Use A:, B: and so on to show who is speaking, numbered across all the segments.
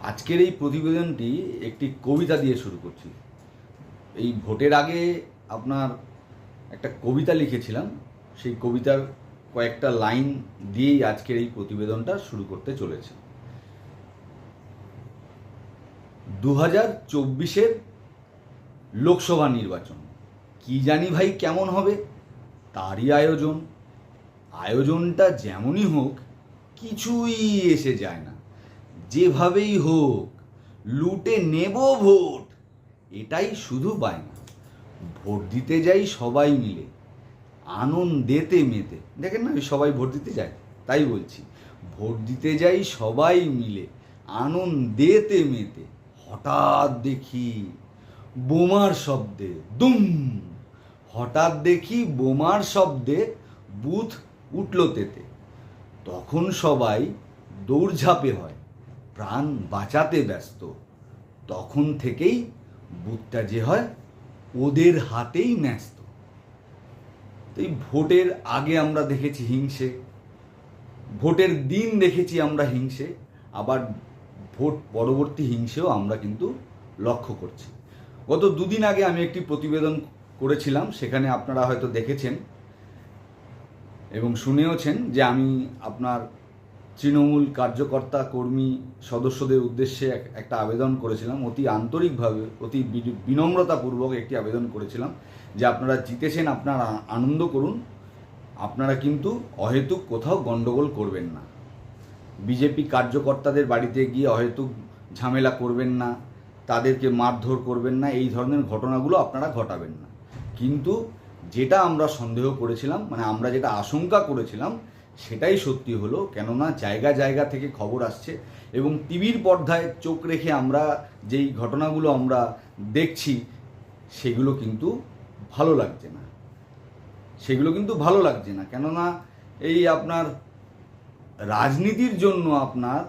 A: আজকের এই প্রতিবেদনটি একটি কবিতা দিয়ে শুরু করছি। এই ভোটের আগে আপনার একটা কবিতা লিখেছিলাম। সেই কবিতার কয়েকটা লাইন দিয়েই আজকের এই প্রতিবেদনটা শুরু করতে চলেছে। দু হাজার চব্বিশের লোকসভা নির্বাচন। কি জানি ভাই কেমন হবে? তারই আয়োজন। আয়োজনটা যেমনই হোক, কিছুই এসে যায় না। যেভাবেই হোক, লুটে নেব ভোট। এটাই শুধু বায়না। ভোট দিতে যাই সবাই মিলে, আনন্দেতে মেতে। দেখেন না সবাই ভোট দিতে যায় তাই বলছি। ভোট দিতে যাই সবাই মিলে, আনন্দেতে মেতে। হঠাৎ দেখি বোমার শব্দে দুম। হঠাৎ দেখি বোমার শব্দে বুথ উঠল তেতে। তখন সবাই দৌড়ঝাঁপে হয়। প্রাণ বাঁচাতে ব্যস্ত। তখন থেকেই বুথটা যে হয় ওদের হাতেই ন্যস্ত। তো এই ভোটের আগে আমরা দেখেছি হিংসে। ভোটের দিন দেখেছি আমরা হিংসে। আবার ভোট পরবর্তী হিংসেও আমরা কিন্তু লক্ষ্য করছি। গত দুদিন আগে আমি একটি প্রতিবেদন করেছিলাম, সেখানে আপনারা হয়তো দেখেছেন এবং শুনেওছেন যে আমি আপনার তৃণমূল কার্যকর্তা, কর্মী, সদস্যদের উদ্দেশ্যে একটা আবেদন করেছিলাম। অতি আন্তরিকভাবে, অতি বিনম্রতাপূর্বক একটি আবেদন করেছিলাম যে আপনারা জিতেছেন, আপনারা আনন্দ করুন। আপনারা কিন্তু অহেতুক কোথাও গণ্ডগোল করবেন না। বিজেপি কার্যকর্তাদের বাড়িতে গিয়ে অহেতুক ঝামেলা করবেন না, তাদেরকে মারধর করবেন না, এই ধরনের ঘটনাগুলো আপনারা ঘটাবেন না। কিন্তু যেটা আমরা সন্দেহ করেছিলাম মানে আমরা যেটা আশঙ্কা করেছিলাম সেটাই সত্যি হলো, কেননা জায়গা জায়গা থেকে খবর আসছে এবং টিভির পর্দায় চোখ রেখে আমরা যেই ঘটনাগুলো আমরা দেখছি, সেগুলো কিন্তু ভালো লাগছে না। সেগুলো কিন্তু ভালো লাগছে না, কেননা এই আপনার রাজনীতির জন্য আপনার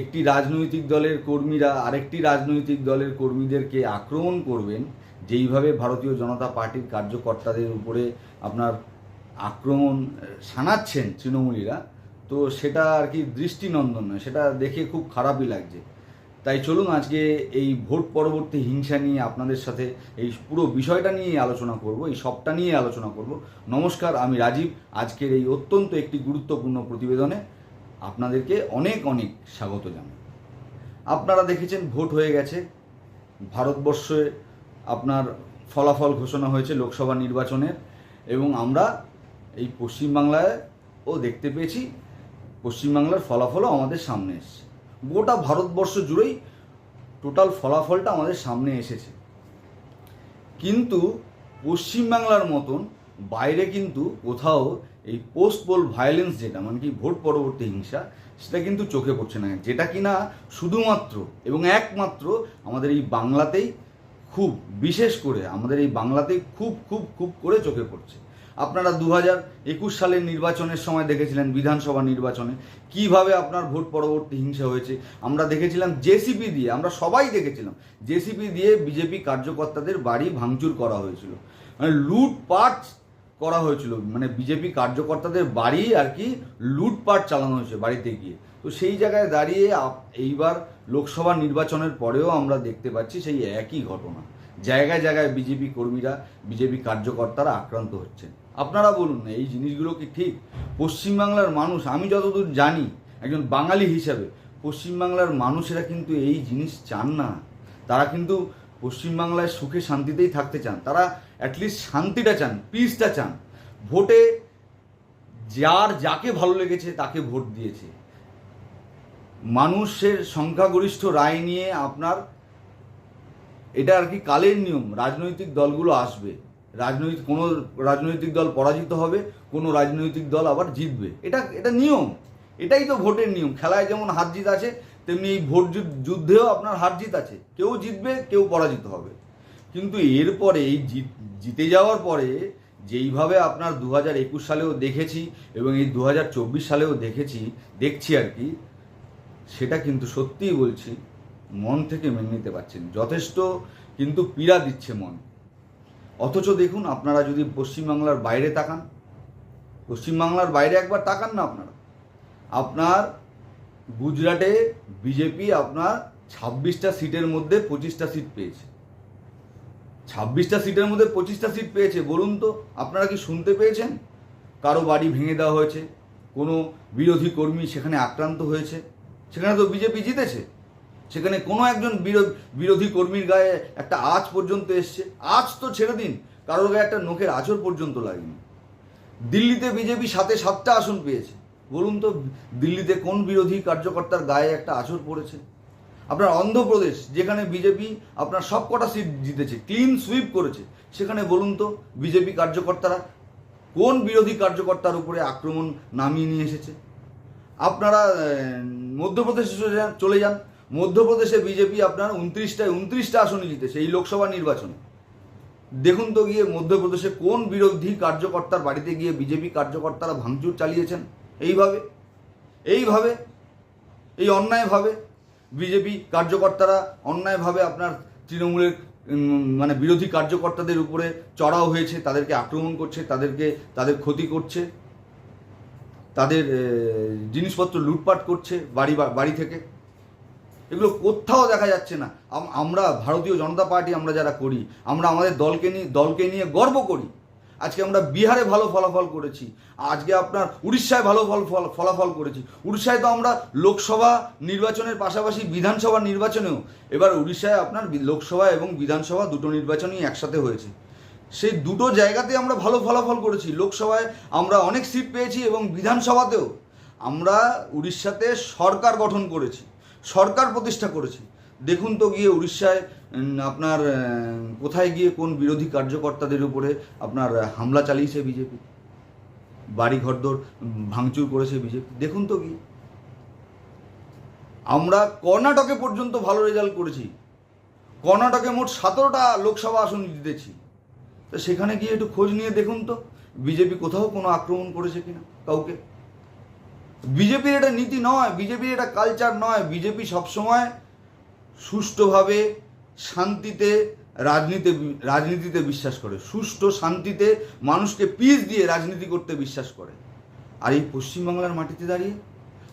A: একটি রাজনৈতিক দলের কর্মীরা আরেকটি রাজনৈতিক দলের কর্মীদেরকে আক্রমণ করবেন, যেইভাবে ভারতীয় জনতা পার্টির কার্যকর্তাদের উপরে আপনার আক্রমণ শানাচ্ছেন তৃণমূলীরা, তো সেটা আর কি দৃষ্টিনন্দন নয়, সেটা দেখে খুব খারাপই লাগছে। তাই চলুন আজকে এই ভোট পরবর্তী হিংসা নিয়ে আপনাদের সাথে, এই পুরো বিষয়টা নিয়ে আলোচনা করব, এই সবটা নিয়ে আলোচনা করব। নমস্কার, আমি রাজীব। আজকের এই অত্যন্ত একটি গুরুত্বপূর্ণ প্রতিবেদনে আপনাদেরকে অনেক অনেক স্বাগত জানাই। আপনারা দেখেছেন, ভোট হয়ে গেছে। ভারতবর্ষে আপনার ফলাফল ঘোষণা হয়েছে লোকসভা নির্বাচনের এবং আমরা এই পশ্চিমবাংলায়ও দেখতে পেয়েছি, পশ্চিমবাংলার ফলাফলও আমাদের সামনে এসেছে। গোটা ভারতবর্ষ জুড়েই টোটাল ফলাফলটা আমাদের সামনে এসেছে। কিন্তু পশ্চিমবাংলার মতন বাইরে কিন্তু কোথাও এই পোস্ট পোল ভায়োলেন্স যেটা মানে কি ভোট পরবর্তী হিংসা, সেটা কিন্তু চোখে পড়ছে না। যেটা কি না শুধুমাত্র এবং একমাত্র আমাদের এই বাংলাতেই খুব, বিশেষ করে আমাদের এই বাংলাতেই খুব খুব খুব করে চোখে পড়ছে। আপনারা দু একুশ সালের নির্বাচনের সময় দেখেছিলেন বিধানসভা নির্বাচনে, কীভাবে আপনার ভোট পরবর্তী হিংসা হয়েছে। আমরা দেখেছিলাম জেসিপি দিয়ে, আমরা সবাই দেখেছিলাম, জেসিপি দিয়ে বিজেপি কার্যকর্তাদের বাড়ি ভাঙচুর করা হয়েছিল। মানে লুটপাট করা হয়েছিল মানে বিজেপি কার্যকর্তাদের বাড়ি আর কি লুটপাট চালানো হয়েছে বাড়িতে গিয়ে। তো সেই জায়গায় দাঁড়িয়ে এইবার লোকসভা নির্বাচনের পরেও আমরা দেখতে পাচ্ছি সেই একই ঘটনা। জায়গায় জায়গায় বিজেপি কর্মীরা, বিজেপি কার্যকর্তারা আক্রান্ত হচ্ছেন। আপনারা বলুন না এই জিনিসগুলো কি ঠিক? পশ্চিমবাংলার মানুষ, আমি যতদূর জানি, একজন বাঙালি হিসাবে, পশ্চিমবাংলার মানুষেরা কিন্তু এই জিনিস চান না। তারা কিন্তু পশ্চিমবাংলায় সুখে শান্তিতেই থাকতে চান। তারা অ্যাটলিস্ট শান্তিটা চান পিসটা চান। ভোটে যার যাকে ভালো লেগেছে, তাকে ভোট দিয়েছে। মানুষের সংখ্যাগরিষ্ঠ রায় নিয়ে আপনার এটা আর কি কালের নিয়ম, রাজনৈতিক দলগুলো আসবে। রাজনৈতিক, কোনো রাজনৈতিক দল পরাজিত হবে, কোনো রাজনৈতিক দল আবার জিতবে। এটা এটা নিয়ম। এটাই তো ভোটের নিয়ম। খেলায় যেমন হার জিত আছে, তেমনি এই ভোট যুদ্ধ- যুদ্ধেও আপনার হার জিত আছে। কেউ জিতবে, কেউ পরাজিত হবে। কিন্তু এরপরে এই জিত, জিতে যাওয়ার পরে যেইভাবে আপনার দু হাজার একুশ সালেও দেখেছি এবং এই দু হাজার চব্বিশ সালেও দেখেছি, দেখছি আর কি, সেটা কিন্তু সত্যিই বলছি মন থেকে মেনে নিতে পারছেন। যথেষ্ট কিন্তু পীড়া দিচ্ছে মন। অথচ দেখুন আপনারা যদি পশ্চিমবাংলার বাইরে তাকান, পশ্চিমবাংলার বাইরে একবার তাকান না আপনারা। আপনার গুজরাটে বিজেপি আপনার ছাব্বিশটা সিটের মধ্যে পঁচিশটা সিট পেয়েছে। ছাব্বিশটা সিটের মধ্যে পঁচিশটা সিট পেয়েছে, বলুন তো, আপনারা কি শুনতে পেয়েছেন? কারও বাড়ি ভেঙে দেওয়া হয়েছে, কোনো বিরোধী কর্মী সেখানে আক্রান্ত হয়েছে, সেখানে তো বিজেপি জিতেছে। সেখানে কোনো একজন বিরোধী কর্মীর গায়ে একটা আজ পর্যন্ত এসছে। আজ তো ছেড়ে দিন, কারোর গায়ে একটা নখের আঁচড় পর্যন্ত লাগেনি। দিল্লিতে বিজেপি সাথে সাতটা আসন পেয়েছে। বলুন তো, দিল্লিতে কোন বিরোধী কার্যকর্তার গায়ে একটা আঁচড় পড়েছে? আপনার অন্ধ্রপ্রদেশ, যেখানে বিজেপি আপনার সব কটা সিট জিতেছে ক্লিন সুইপ করেছে, সেখানে বলুন তো, বিজেপি কার্যকর্তারা কোন বিরোধী কার্যকর্তার উপরে আক্রমণ নামিয়ে নিয়ে এসেছে? আপনারা মধ্যপ্রদেশে চলে যান। মধ্যপ্রদেশে বিজেপি আপনার উনত্রিশটায় উনত্রিশটা আসনে জিতেছে এই লোকসভা নির্বাচনে। দেখুন তো গিয়ে মধ্যপ্রদেশে কোন বিরোধী কার্যকর্তার বাড়িতে গিয়ে বিজেপি কার্যকর্তারা ভাঙচুর চালিয়েছেন? এইভাবে এইভাবে, এই অন্যায়ভাবে বিজেপি কার্যকর্তারা অন্যায়ভাবে আপনার তৃণমূলের মানে বিরোধী কার্যকর্তাদের উপরে চড়াও হয়েছে, তাদেরকে আক্রমণ করছে, তাদেরকে, তাদের ক্ষতি করছে, তাদের জিনিসপত্র লুটপাট করছে বাড়ি বাড়ি থেকে। এগুলো কোথাও দেখা যাচ্ছে না। আমরা ভারতীয় জনতা পার্টি আমরা যারা করি, আমরা আমাদের দলকে নিয়ে দলকে নিয়ে গর্ব করি। আজকে আমরা বিহারে ভালো ফলাফল করেছি। আজকে আপনার উড়িষ্যায় ভালো ফল ফল- ফলাফল করেছি। উড়িষ্যায় তো আমরা লোকসভা নির্বাচনের পাশাপাশি বিধানসভা নির্বাচনেও এবার উড়িষ্যায় আপনার লোকসভা এবং বিধানসভা দুটো নির্বাচনই একসাথে হয়েছে। সেই দুটো জায়গাতে আমরা ভালো ফলাফল করেছি। লোকসভায় আমরা অনেক সিট পেয়েছি এবং বিধানসভাতেও আমরা উড়িষ্যাতে সরকার গঠন করেছি। সরকার প্রতিষ্ঠা করেছি। দেখুন তো গিয়ে উড়িষ্যায় আপনার কোথায় গিয়ে কোন বিরোধী কার্যকর্তাদের উপরে আপনার হামলা চালিয়েছে বিজেপি? বাড়ি ঘরদোর ভাঙচুর করেছে বিজেপি। দেখুন তো গিয়ে। আমরা কর্ণাটকে পর্যন্ত ভালো রেজাল্ট করেছি। কর্ণাটকে মোট সতেরোটা লোকসভা আসন জিতেছি। তো সেখানে গিয়ে একটু খোঁজ নিয়ে দেখুন তো, বিজেপি কোথাও কোনো আক্রমণ করেছে কিনা কাউকে? বিজেপির এটা নীতি নয়, বিজেপির এটা কালচার নয়। বিজেপি সবসময় সুষ্ঠুভাবে শান্তিতে রাজনীতি, রাজনীতিতে বিশ্বাস করে। সুষ্ঠু শান্তিতে মানুষকে পিস দিয়ে রাজনীতি করতে বিশ্বাস করে। আর এই পশ্চিমবাংলার মাটিতে দাঁড়িয়ে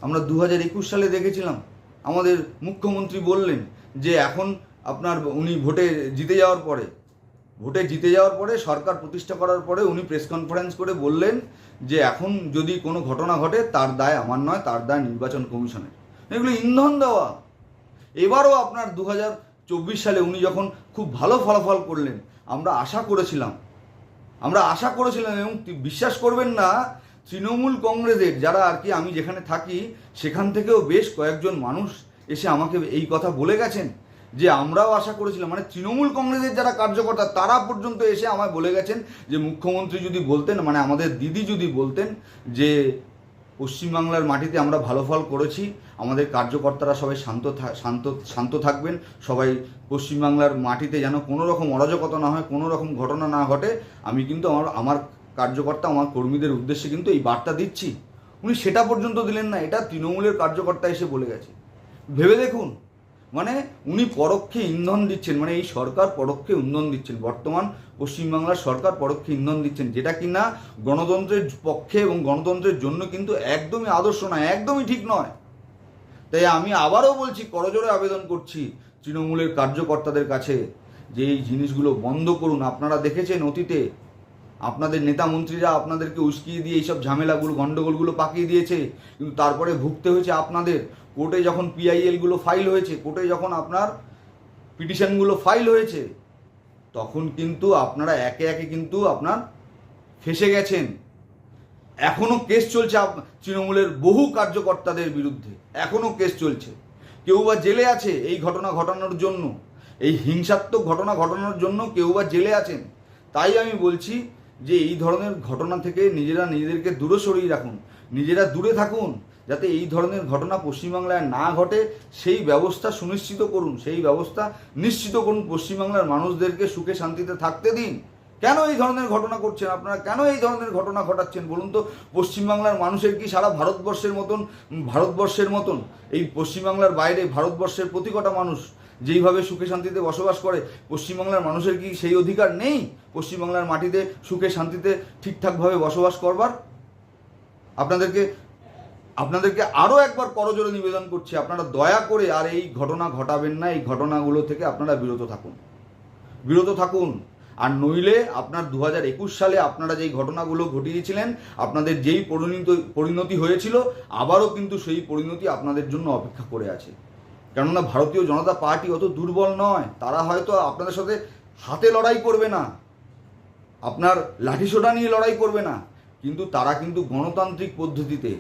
A: আমরা দু হাজার একুশ সালে দেখেছিলাম, আমাদের মুখ্যমন্ত্রী বললেন যে এখন আপনার উনি ভোটে জিতে যাওয়ার পরে ভোটে জিতে যাওয়ার পরে, সরকার প্রতিষ্ঠা করার পরে উনি প্রেস কনফারেন্স করে বললেন যে, এখন যদি কোনো ঘটনা ঘটে, তার দায় আমার নয়, তার দায় নির্বাচন কমিশনের। এগুলো ইন্ধন দেওয়া। এবারও আপনার দু সালে উনি যখন খুব ভালো ফলাফল করলেন, আমরা আশা করেছিলাম। আমরা আশা করেছিলাম এবং বিশ্বাস করবেন না, তৃণমূল কংগ্রেসের যারা আর কি, আমি যেখানে থাকি, সেখান থেকেও বেশ কয়েকজন মানুষ এসে আমাকে এই কথা বলে গেছেন। যে আমরাও আশা করেছিলাম মানে তৃণমূল কংগ্রেসের যারা কার্যকর্তা, তারা পর্যন্ত এসে আমায় বলে গেছেন যে, মুখ্যমন্ত্রী যদি বলতেন মানে আমাদের দিদি যদি বলতেন যে, পশ্চিমবাংলার মাটিতে আমরা ভালো ফল করেছি, আমাদের কার্যকর্তারা সবাই শান্ত শান্ত শান্ত থাকবেন, সবাই পশ্চিমবাংলার মাটিতে যেন কোনো রকম অরাজকতা না হয় কোনো রকম ঘটনা না ঘটে, আমি কিন্তু আমার আমার কার্যকর্তা, আমার কর্মীদের উদ্দেশ্যে কিন্তু এই বার্তা দিচ্ছি। উনি সেটা পর্যন্ত দিলেন না, এটা তৃণমূলের কার্যকর্তা এসে বলে গেছে। ভেবে দেখুন মানে উনি পরোক্ষে ইন্ধন দিচ্ছেন মানে এই সরকার পরোক্ষে ইন্ধন দিচ্ছেন। বর্তমান পশ্চিমবাংলার সরকার পরোক্ষে ইন্ধন দিচ্ছেন, যেটা কিনা গণতন্ত্রের পক্ষে এবং গণতন্ত্রের জন্য কিন্তু একদমই আদর্শ নয় একদমই ঠিক নয়। তাই আমি আবারও বলছি করজোরে আবেদন করছি তৃণমূলের কার্যকর্তাদের কাছে যে এই জিনিসগুলো বন্ধ করুন। আপনারা দেখেছেন অতীতে আপনাদের নেতা মন্ত্রীরা আপনাদেরকে উস্কিয়ে দিয়ে এইসব ঝামেলাগুলো গণ্ডগোলগুলো পাকিয়ে দিয়েছে, কিন্তু তারপরে ভুগতে হয়েছে আপনাদের। কোর্টে যখন পিআইএলগুলো ফাইল হয়েছে, কোর্টে যখন আপনার পিটিশনগুলো ফাইল হয়েছে, তখন কিন্তু আপনারা একে একে কিন্তু আপনার ফেসে গেছেন। এখনও কেস চলছে তৃণমূলের বহু কার্যকর্তাদের বিরুদ্ধে এখনও কেস চলছে। কেউ বা জেলে আছে এই ঘটনা ঘটানোর জন্য, এই হিংসাত্মক ঘটনা ঘটানোর জন্য কেউ বা জেলে আছেন। তাই আমি বলছি যে এই ধরনের ঘটনা থেকে নিজেরা নিজেদেরকে দূরে সরিয়ে রাখুন, নিজেরা দূরে থাকুন যাতে এই ধরনের ঘটনা পশ্চিমবাংলায় না ঘটে, সেই ব্যবস্থা সুনিশ্চিত করুন, সেই ব্যবস্থা নিশ্চিত করুন পশ্চিমবাংলার মানুষদেরকে সুখে শান্তিতে থাকতে দিন। কেন এই ধরনের ঘটনা করছেন আপনারা? কেন এই ধরনের ঘটনা ঘটাচ্ছেন? বলুন তো, পশ্চিমবাংলার মানুষের কি সারা ভারতবর্ষের মতন ভারতবর্ষের মতন, এই পশ্চিমবাংলার বাইরে ভারতবর্ষের প্রতি কটা মানুষ যেইভাবে সুখে শান্তিতে বসবাস করে, পশ্চিমবাংলার মানুষের কি সেই অধিকার নেই? পশ্চিমবাংলার মাটিতে সুখে শান্তিতে ঠিকঠাকভাবে বসবাস করবার? আপনাদেরকে আপনাদেরকে আরও একবার করজোরে নিবেদন করছি, আপনারা দয়া করে আর এই ঘটনা ঘটাবেন না, এই ঘটনাগুলো থেকে আপনারা বিরত থাকুন। বিরত থাকুন। আর নইলে আপনার দু হাজার একুশ সালে আপনারা যেই ঘটনাগুলো ঘটিয়েছিলেন, আপনাদের যেই পরিণত, পরিণতি হয়েছিল, আবারও কিন্তু সেই পরিণতি আপনাদের জন্য অপেক্ষা করে আছে। কেননা ভারতীয় জনতা পার্টি অত দুর্বল নয়, তারা হয়তো আপনাদের সাথে হাতে লড়াই করবে না, আপনার লাঠিসোটা নিয়ে লড়াই করবে না, কিন্তু তারা কিন্তু গণতান্ত্রিক পদ্ধতিতে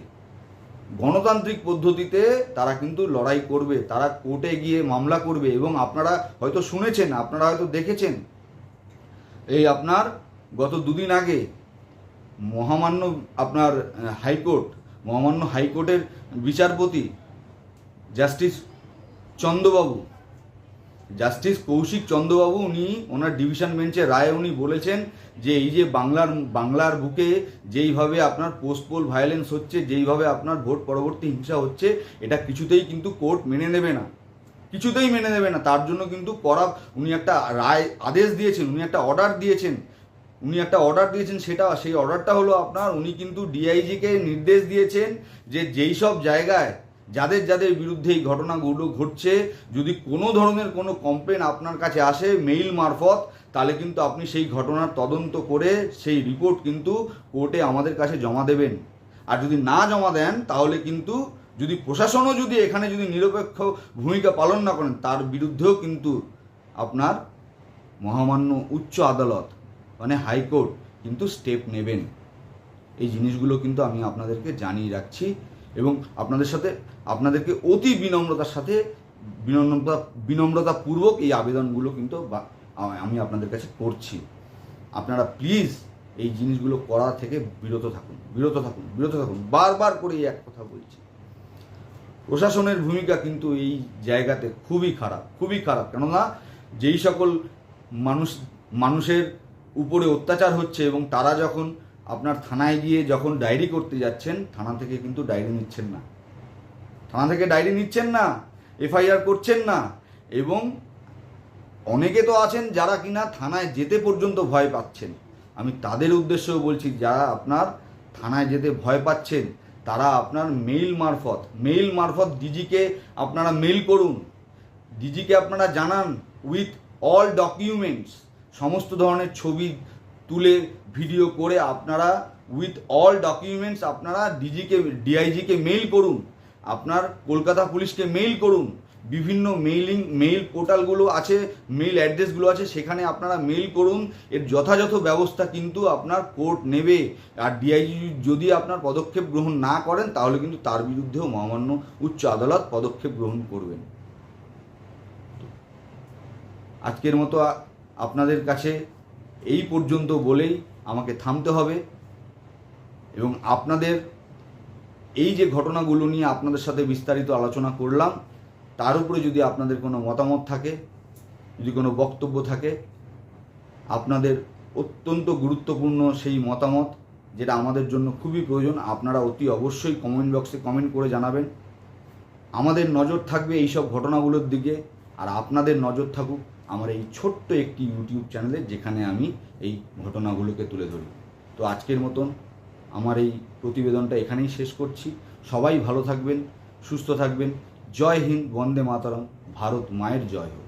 A: গণতান্ত্রিক পদ্ধতিতে তারা কিন্তু লড়াই করবে, তারা কোর্টে গিয়ে মামলা করবে এবং আপনারা হয়তো শুনেছেন, আপনারা হয়তো দেখেছেন। এই আপনার গত দুদিন আগে মহামান্য আপনার হাইকোর্ট, মহামান্য হাইকোর্টের বিচারপতি জাস্টিস চন্দ্রবাবু জাস্টিস কৌশিক চন্দ্রবাবু উনি ওনার ডিভিশন বেঞ্চে রায় উনি বলেছেন যে এই যে বাংলার বাংলার বুকে যেইভাবে আপনার পোস্টপোল ভায়োলেন্স হচ্ছে, যেইভাবে আপনার ভোট পরবর্তী হিংসা হচ্ছে, এটা কিছুতেই কিন্তু কোর্ট মেনে নেবে না। কিছুতেই মেনে নেবে না। তার জন্য কিন্তু করা উনি একটা রায় আদেশ দিয়েছেন, উনি একটা অর্ডার দিয়েছেন। উনি একটা অর্ডার দিয়েছেন, সেটা, সেই অর্ডারটা হলো আপনার, উনি কিন্তু ডিআইজিকে নির্দেশ দিয়েছেন যে যেই সব জায়গায় যাদের যাদের বিরুদ্ধে এই ঘটনাগুলো ঘটছে, যদি কোনো ধরনের কোনো কমপ্লেন আপনার কাছে আসে মেইল মারফত, তাহলে কিন্তু আপনি সেই ঘটনার তদন্ত করে সেই রিপোর্ট কিন্তু কোর্টে আমাদের কাছে জমা দেবেন। আর যদি না জমা দেন, তাহলে কিন্তু যদি প্রশাসনও যদি এখানে যদি নিরপেক্ষ ভূমিকা পালন না করেন, তার বিরুদ্ধেও কিন্তু আপনার মহামান্য উচ্চ আদালত মানে হাইকোর্ট কিন্তু স্টেপ নেবেন। এই জিনিসগুলো কিন্তু আমি আপনাদেরকে জানিয়ে রাখছি। এবং আপনাদের সাথে আপনাদেরকে অতি বিনম্রতার সাথে বিনম্রতা, বিনম্রতাপূর্বক এই আবেদনগুলো কিন্তু আমি আপনাদের কাছে করছি। আপনারা প্লিজ এই জিনিসগুলো করা থেকে বিরত থাকুন বিরত থাকুন বিরত থাকুন। বারবার করে এই এক কথা বলছি। প্রশাসনের ভূমিকা কিন্তু এই জায়গাতে খুবই খারাপ খুবই খারাপ। কেননা যেই সকল মানুষ, মানুষের উপরে অত্যাচার হচ্ছে এবং তারা যখন আপনার থানায় গিয়ে যখন ডায়েরি করতে যাচ্ছেন, থানা থেকে কিন্তু ডায়েরি নিচ্ছেন না। থানা থেকে ডায়েরি নিচ্ছেন না, এফআইআর করছেন না এবং অনেকে তো আছেন যারা কিনা থানায় যেতে পর্যন্ত ভয় পাচ্ছেন। আমি তাদের উদ্দেশ্যেও বলছি, যারা আপনার থানায় যেতে ভয় পাচ্ছেন, তারা আপনার মেইল মারফত মেইল মারফত ডিজিকে আপনারা মেইল করুন। ডিজিকে আপনারা জানান উইথ অল ডকুমেন্টস, সমস্ত ধরনের ছবি তুলে ভিডিও করে আপনারা উইথ অল ডকুমেন্টস আপনারা ডিজিকে ডিআইজিকে মেইল করুন। আপনার কলকাতা পুলিশকে মেইল করুন। বিভিন্ন মেইলিং মেইল পোর্টালগুলো আছে মেইল অ্যাড্রেসগুলো আছে, সেখানে আপনারা মেইল করুন। এর যথাযথ ব্যবস্থা কিন্তু আপনার কোর্ট নেবে। আর ডিআইজি যদি আপনার পদক্ষেপ গ্রহণ না করেন, তাহলে কিন্তু তার বিরুদ্ধেও মহামান্য উচ্চ আদালত পদক্ষেপ গ্রহণ করবেন। আজকের মতো আপনাদের কাছে এই পর্যন্ত বলেই আমাকে থামতে হবে এবং আপনাদের এই যে ঘটনাগুলো নিয়ে আপনাদের সাথে বিস্তারিত আলোচনা করলাম, তার উপরে যদি আপনাদের কোনো মতামত থাকে, যদি কোনো বক্তব্য থাকে, আপনাদের অত্যন্ত গুরুত্বপূর্ণ সেই মতামত যেটা আমাদের জন্য খুবই প্রয়োজন, আপনারা অতি অবশ্যই কমেন্ট বক্সে কমেন্ট করে জানাবেন। আমাদের নজর থাকবে এই সব ঘটনাগুলোর দিকে, আর আপনাদের নজর থাকুক আমার এই ছোট্ট একটি ইউটিউব চ্যানেলে যেখানে আমি এই ঘটনাগুলোকে তুলে ধরি। তো আজকের মতন আমার এই প্রতিবেদনটা এখানেই শেষ করছি। সবাই ভালো থাকবেন, সুস্থ থাকবেন। জয় হিন্দ, বন্দে মাতরম, ভারত মায়ের জয় হোক।